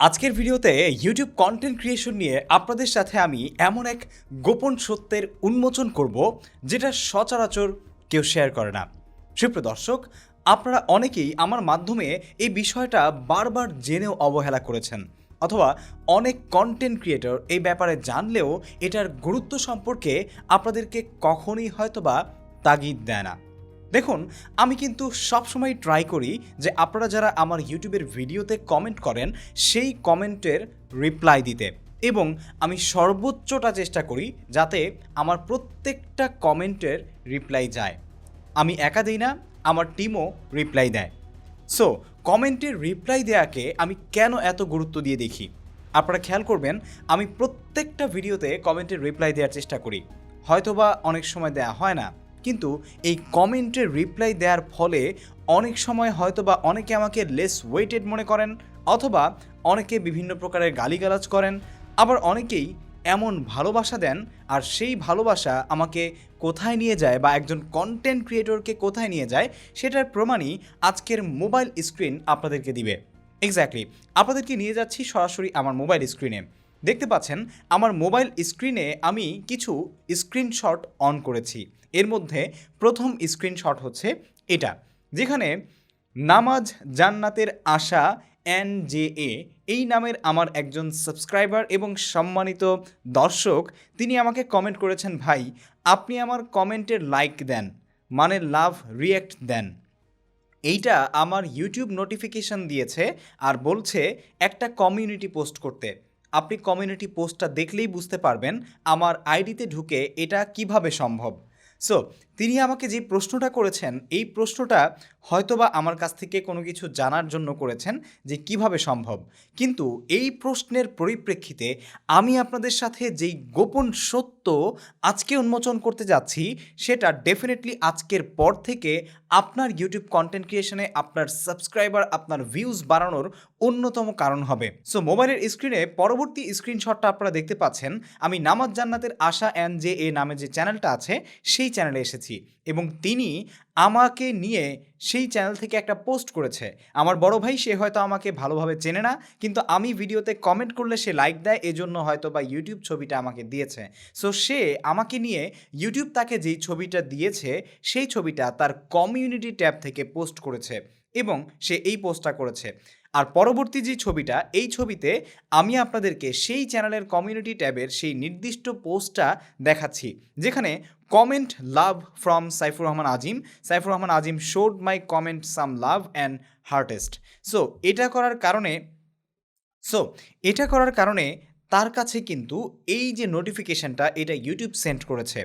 আজকের ভিডিওতে YouTube content creation নিয়ে আপনাদের সাথে আমি এমন এক গোপন সত্যের উন্মোচন করব, যেটা সচরাচর কেউ শেয়ার করে না। সুপ্রিয় দর্শক, আপনারা অনেকেই আমার মাধ্যমে এই বিষয়টা বারবার জেনেও অবহেলা করেছেন, অথবা অনেক কন্টেন্ট ক্রিয়েটর এই ব্যাপারে জানলেও এটার গুরুত্ব সম্পর্কে আপনাদেরকে কখনোই হয়তোবা তাগিদ দেয় না। দেখুন, আমি কিন্তু সবসময় ট্রাই করি যে আপনারা যারা আমার ইউটিউবের ভিডিওতে কমেন্ট করেন, সেই কমেন্টের রিপ্লাই দিতে। এবং আমি সর্বোচ্চটা চেষ্টা করি যাতে আমার প্রত্যেকটা কমেন্টের রিপ্লাই যায়। আমি একা দিই না, আমার টিমও রিপ্লাই দেয়। সো কমেন্টের রিপ্লাই দেওয়াকে আমি কেন এত গুরুত্ব দিয়ে দেখি? আপনারা খেয়াল করবেন, আমি প্রত্যেকটা ভিডিওতে কমেন্টের রিপ্লাই দেওয়ার চেষ্টা করি। হয়তোবা অনেক সময় দেওয়া হয় না। কিন্তু এই কমেন্টের রিপ্লাই দেওয়ার ফলে অনেক সময় হয়তো বা অনেকে আমাকে লেস ওয়েটেড মনে করেন অথবা অনেকে বিভিন্ন প্রকারের গালিগালাজ করেন, আবার অনেকেই এমন ভালোবাসা দেন আর সেই ভালোবাসা আমাকে কোথায় নিয়ে যায় বা একজন কন্টেন্ট ক্রিয়েটরকে কোথায় নিয়ে যায় সেটার প্রমাণই আজকের মোবাইল স্ক্রিন আপনাদেরকে দিবে। এক্স্যাক্টলি আপনাদেরকে নিয়ে যাচ্ছি সরাসরি আমার মোবাইল স্ক্রিনে দেখতে পাচ্ছেন, আমার মোবাইল স্ক্রিনে আমি কিছু স্ক্রিনশট অন করেছি। এর মধ্যে প্রথম স্ক্রিনশট হচ্ছে এটা, যেখানে নামাজ জান্নাতের আশা এন জে এ, এই নামের আমার একজন সাবস্ক্রাইবার এবং সম্মানিত দর্শক, তিনি আমাকে কমেন্ট করেছেন, ভাই, আপনি আমার কমেন্টের লাইক দেন মানে লাভ রিয়্যাক্ট দেন। এইটা আমার ইউটিউব নোটিফিকেশন দিয়েছে আর বলছে একটা কমিউনিটি পোস্ট করতে। আপনি কমিউনিটি পোস্টটা দেখলেই বুঝতে পারবেন আমার আইডিতে ঢুকে এটা কীভাবে সম্ভব। সো তিনি আমাকে যে প্রশ্নটা করেছেন, এই প্রশ্নটা হয়তোবা আমার কাছ থেকে কোনো কিছু জানার জন্য করেছেন যে কীভাবে সম্ভব। কিন্তু এই প্রশ্নের পরিপ্রেক্ষিতে আমি আপনাদের সাথে যেই গোপন সত্য আজকে উন্মোচন করতে যাচ্ছি, সেটা ডেফিনেটলি আজকের পর থেকে আপনার ইউটিউব কন্টেন্ট ক্রিয়েশনে আপনার সাবস্ক্রাইবার আপনার ভিউজ বাড়ানোর অন্যতম কারণ হবে। সো মোবাইলের স্ক্রিনে পরবর্তী স্ক্রিনশটটা আপনারা দেখতে পাচ্ছেন। আমি নামাজ জান্নাতের আশা অ্যান্ড জে এ নামে যে চ্যানেলটা আছে, সেই চ্যানেলে এসেছি। এবং তিনি আমাকে নিয়ে সেই চ্যানেল থেকে একটা পোস্ট করেছে। আমার বড় ভাই, সে হয়তো আমাকে ভালোভাবে চেনে না, কিন্তু আমি ভিডিওতে কমেন্ট করলে সে লাইক দেয়, এজন্য হয়তো বা ইউটিউব ছবিটা আমাকে দিয়েছে। সো সে আমাকে নিয়ে ইউটিউব তাকে যেই ছবিটা দিয়েছে, সেই ছবিটা তার কমিউনিটি ট্যাব থেকে পোস্ট করেছে এবং সে এই পোস্টটা করেছে। আর পরবর্তী যে ছবিটা, এই ছবিতে আমি আপনাদেরকে সেই চ্যানেলের কমিউনিটি ট্যাবের সেই নির্দিষ্ট পোস্টটা দেখাচ্ছি, যেখানে comment love from Saifur Rahman Azim. Saifur Rahman Azim showed my comment some love and heartest so এটা করার কারণে সো এটা করার কারণে তার কাছে কিন্তু এই যে নোটিফিকেশনটা এটা ইউটিউব সেন্ড করেছে।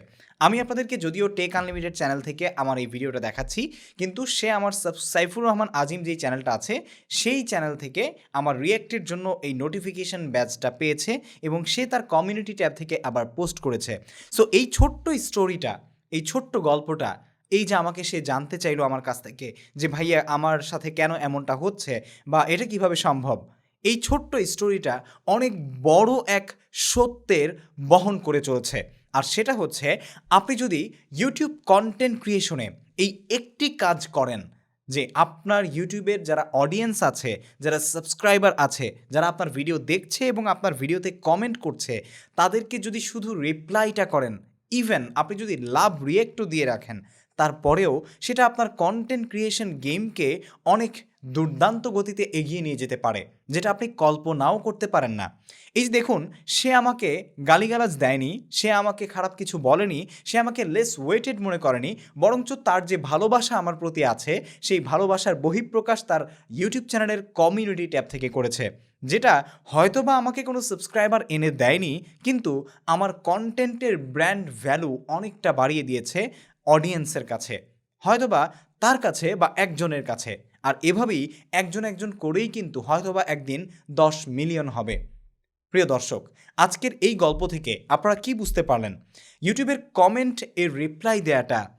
আমি আপনাদেরকে যদিও টেক আনলিমিটেড চ্যানেল থেকে আমার এই ভিডিওটা দেখাচ্ছি, কিন্তু সে আমার সাইফুর রহমান আজিম যেই চ্যানেলটা আছে, সেই চ্যানেল থেকে আমার রিয়েক্টের জন্য এই নোটিফিকেশন ব্যাচটা পেয়েছে এবং সে তার কমিউনিটি ট্যাব থেকে আবার পোস্ট করেছে। সো এই ছোট্ট স্টোরিটা এই ছোট্ট গল্পটা, এই যে আমাকে সে জানতে চাইলো আমার কাছ থেকে যে, ভাইয়া, আমার সাথে কেন এমনটা হচ্ছে বা এটা কীভাবে সম্ভব? এই ছোট্ট স্টোরিটা অনেক বড় এক সত্যের বহন করে চলেছে। আর সেটা হচ্ছে, আপনি যদি ইউটিউব কন্টেন্ট ক্রিয়েশনে এই একটি কাজ করেন, যে আপনার ইউটিউবের যারা অডিয়েন্স আছে, যারা সাবস্ক্রাইবার আছে, যারা আপনার ভিডিও দেখছে এবং আপনার ভিডিওতে কমেন্ট করছে, তাদেরকে যদি শুধু রিপ্লাইটা করেন ইভেন আপনি যদি লাভ রিয়েক্টও দিয়ে রাখেন, তারপরেও সেটা আপনার কন্টেন্ট ক্রিয়েশন গেমকে অনেক দুর্দান্ত গতিতে এগিয়ে নিয়ে যেতে পারে, যেটা আপনি কল্পনাও করতে পারেন না। এই যে দেখুন, সে আমাকে গালিগালাজ দেয়নি, সে আমাকে খারাপ কিছু বলেনি, সে আমাকে লেস ওয়েটেড মনে করেনি, বরঞ্চ তার যে ভালোবাসা আমার প্রতি আছে, সেই ভালোবাসার বহিঃপ্রকাশ তার ইউটিউব চ্যানেলের কমিউনিটি ট্যাব থেকে করেছে, যেটা হয়তোবা আমাকে কোনো সাবস্ক্রাইবার এনে দেয়নি, কিন্তু আমার কন্টেন্টের ব্র্যান্ড ভ্যালু অনেকটা বাড়িয়ে দিয়েছে অডিয়েন্সের কাছে, হয়তোবা তার কাছে বা একজনের কাছে। আর এভাবেই একজন একজন করেই কিন্তু হয়তোবা একদিন দশ মিলিয়ন হবে। প্রিয় দর্শক, আজকের এই গল্প থেকে আপনারা কি বুঝতে পারলেন? ইউটিউবের কমেন্ট এর রিপ্লাই দেয়াটা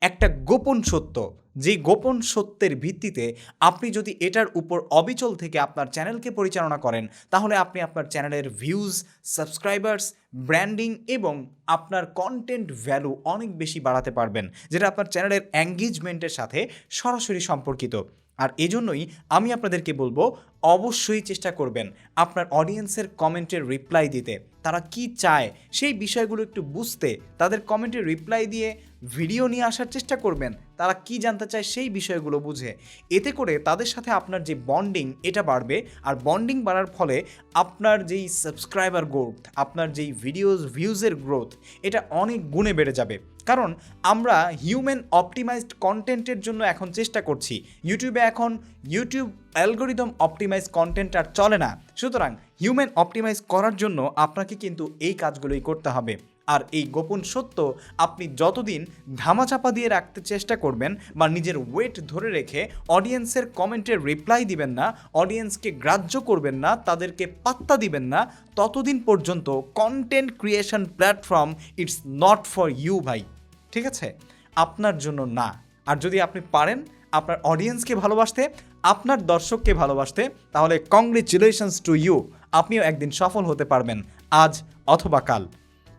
একটা গোপন সত্য। যে গোপন সত্যের ভিত্তিতে আপনি যদি এটার উপর অবিচল থেকে আপনার চ্যানেলকে পরিচালনা করেন, তাহলে আপনি আপনার চ্যানেলের ভিউজ সাবস্ক্রাইবার্স ব্র্যান্ডিং এবং আপনার কন্টেন্ট ভ্যালু অনেক বেশি বাড়াতে পারবেন, যেটা আপনার চ্যানেলের অ্যাঙ্গেজমেন্টের সাথে সরাসরি সম্পর্কিত। আর এজন্যই আমি আপনাদেরকে বলব অবশ্যই চেষ্টা করবেন আপনার অডিয়েন্সের কমেন্টের রিপ্লাই দিতে। তারা কি চায় সেই বিষয়গুলো একটু বুঝতে, তাদের কমেন্টে রিপ্লাই দিয়ে ভিডিও নিয়ে আসার চেষ্টা করবেন। তারা কি জানতে চায় সেই বিষয়গুলো বুঝে। এতে করে তাদের সাথে আপনার যে বন্ডিং, এটা বাড়বে। আর বন্ডিং বাড়ার ফলে আপনার যেই সাবস্ক্রাইবার গ্রোথ আপনার যেই ভিডিওস ভিউজের গ্রোথ এটা অনেক গুণে বেড়ে যাবে। কারণ আমরা হিউম্যান অপটিমাইজড কন্টেন্টের জন্য এখন চেষ্টা করছি। ইউটিউবে এখন ইউটিউব অ্যালগোরিদম অপটিমাইজ কন্টেন্ট আর চলে না। সুতরাং হিউম্যান অপটিমাইজ করার জন্য আপনাকে কিন্তু এই কাজগুলোই করতে হবে। আর এই গোপন সত্য আপনি যতদিন ধামাচাপা দিয়ে রাখতে চেষ্টা করবেন বা নিজের ওয়েট ধরে রেখে অডিয়েন্সের কমেন্টের রিপ্লাই দিবেন না অডিয়েন্সকে গ্রাহ্য করবেন না, তাদেরকে পাত্তা দিবেন না, ততদিন পর্যন্ত content creation platform it's not for you ভাই। ঠিক আছে? আপনার জন্য না। আর যদি আপনি পারেন আপনার অডিয়েন্সকে ভালোবাসতে আপনার দর্শককে ভালোবাসতে তাহলে কংগ্রেচুলেশনস টু ইউ আপনিও একদিন সফল হতে পারবেন, আজ অথবা কাল।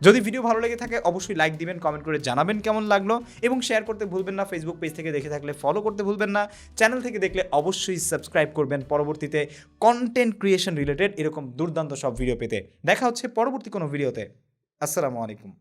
যদি ভিডিও ভালো লেগে থাকে, অবশ্যই লাইক দিবেন কমেন্ট করে জানাবেন কেমন লাগল, এবং শেয়ার করতে ভুলবেন না ফেসবুক পেজ থেকে দেখে থাকলে ফলো করতে ভুলবেন না। চ্যানেল থেকে দেখলে অবশ্যই সাবস্ক্রাইব করবেন, পরবর্তীতে কন্টেন্ট ক্রিয়েশন রিলেটেড এরকম দুর্দান্ত সব ভিডিও পেতে। দেখা হচ্ছে পরবর্তী কোনো ভিডিওতে আসসালামু আলাইকুম।